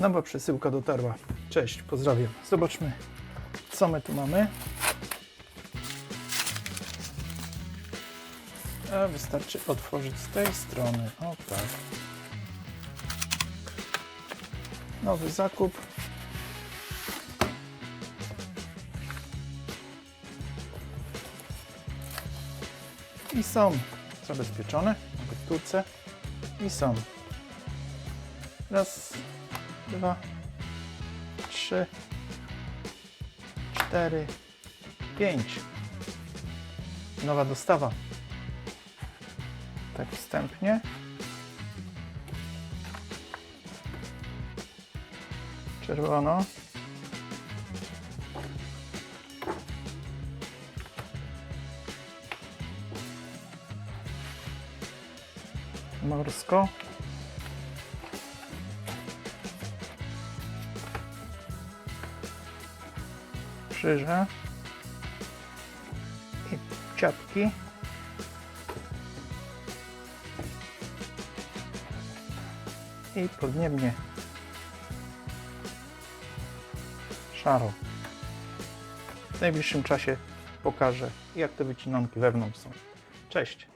Nowa przesyłka dotarła. Cześć, pozdrawiam. Zobaczmy, co my tu mamy. A wystarczy otworzyć z tej strony. O tak. Nowy zakup. I są zabezpieczone w gotówce. I są. Raz, dwa, trzy, cztery, pięć. Nowa dostawa. Tak wstępnie. Czerwono. Morsko. Krzyże. I ciapki. I podniebnie. Szaro. W najbliższym czasie pokażę, jak te wycinanki wewnątrz są. Cześć!